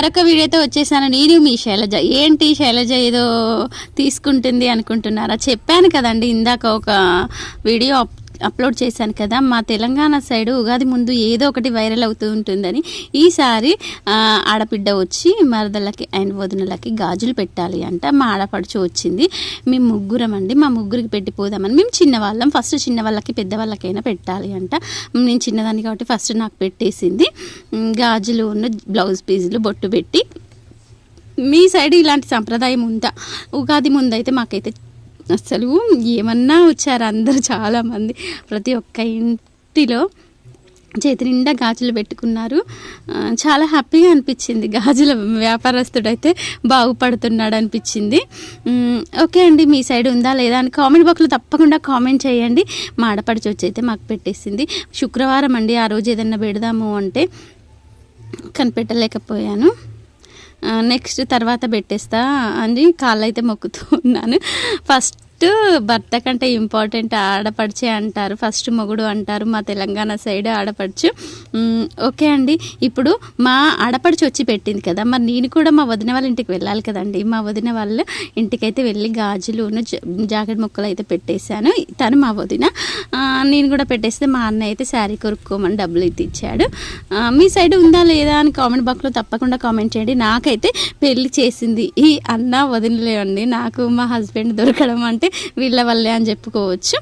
మరొక వీడియోతో వచ్చేసాను. నేను మీ శైలజ. ఏంటి శైలజ ఏదో తీసుకుంటుంది అనుకుంటున్నారా? చెప్పాను కదండి ఇందాక ఒక వీడియో అప్ అప్లోడ్ చేశాను కదా మా తెలంగాణ సైడ్ ఉగాది ముందు ఏదో ఒకటి వైరల్ అవుతూ ఉంటుందని ఈసారి ఆడబిడ్డ వచ్చి మరదలకి అండ్ వదినలకి గాజులు పెట్టాలి అంట మా ఆడపడుచు వచ్చింది. మేము ముగ్గురం అండి మా ముగ్గురికి పెట్టిపోదామని మేము చిన్నవాళ్ళం ఫస్ట్ చిన్న వాళ్ళకి పెట్టాలి అంట. నేను చిన్నదాన్ని కాబట్టి ఫస్ట్ నాకు పెట్టేసింది. గాజులు ఉన్న బ్లౌజ్ పీజులు బొట్టు పెట్టి. మీ సైడ్ ఇలాంటి సంప్రదాయం ఉందా? ఉగాది ముందు అయితే మాకైతే అసలు ఏమన్నా వచ్చారు అందరూ చాలామంది ప్రతి ఒక్క ఇంటిలో చేతి నిండా గాజులు పెట్టుకున్నారు. చాలా హ్యాపీగా అనిపించింది. గాజుల వ్యాపారస్తుడైతే బాగుపడుతున్నాడు అనిపించింది. ఓకే అండి మీ సైడ్ ఉందా లేదా అని కామెంట్ బాక్స్లో తప్పకుండా కామెంట్ చేయండి. మా ఆడపడిచి అయితే మాకు పెట్టేసింది. శుక్రవారం అండి ఆ రోజు ఏదన్నా పెడదాము అంటే కనిపెట్టలేకపోయాను. నెక్స్ట్ తర్వాత పెట్టేస్తా అని కాళ్ళు అయితే మొక్కుతూ ఉన్నాను. ఫస్ట్ ఫస్ట్ భర్త కంటే ఇంపార్టెంట్ ఆడపడిచే అంటారు ఫస్ట్ మొగుడు అంటారు మా తెలంగాణ సైడ్ ఆడపడుచు. ఓకే అండి. ఇప్పుడు మా ఆడపడుచు వచ్చి పెట్టింది కదా మరి నేను కూడా మా వదిన వాళ్ళ ఇంటికి వెళ్ళాలి కదండి. మా వదిన వాళ్ళ ఇంటికైతే వెళ్ళి గాజులు జాకెట్ ముక్కలు అయితే పెట్టేశాను. తను మా వదిన. నేను కూడా పెట్టేస్తే మా అన్న అయితే శారీ కొనుక్కోమని డబ్బులు అయితే ఇచ్చాడు. మీ సైడ్ ఉందా లేదా అని కామెంట్ బాక్స్లో తప్పకుండా కామెంట్ చేయండి. నాకైతే పెళ్ళి చేసింది ఈ అన్న వదినలేవండి నాకు మా హస్బెండ్ దొరకడం అంటే వీళ్ళ వల్లే అని చెప్పుకోవచ్చు.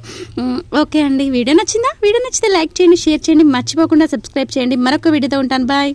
ఓకే అండి. వీడియో నచ్చిందా? వీడియో నచ్చితే లైక్ చేయండి షేర్ చేయండి. మర్చిపోకుండా సబ్స్క్రైబ్ చేయండి. మరొక వీడియోతో ఉంటాను. బాయ్.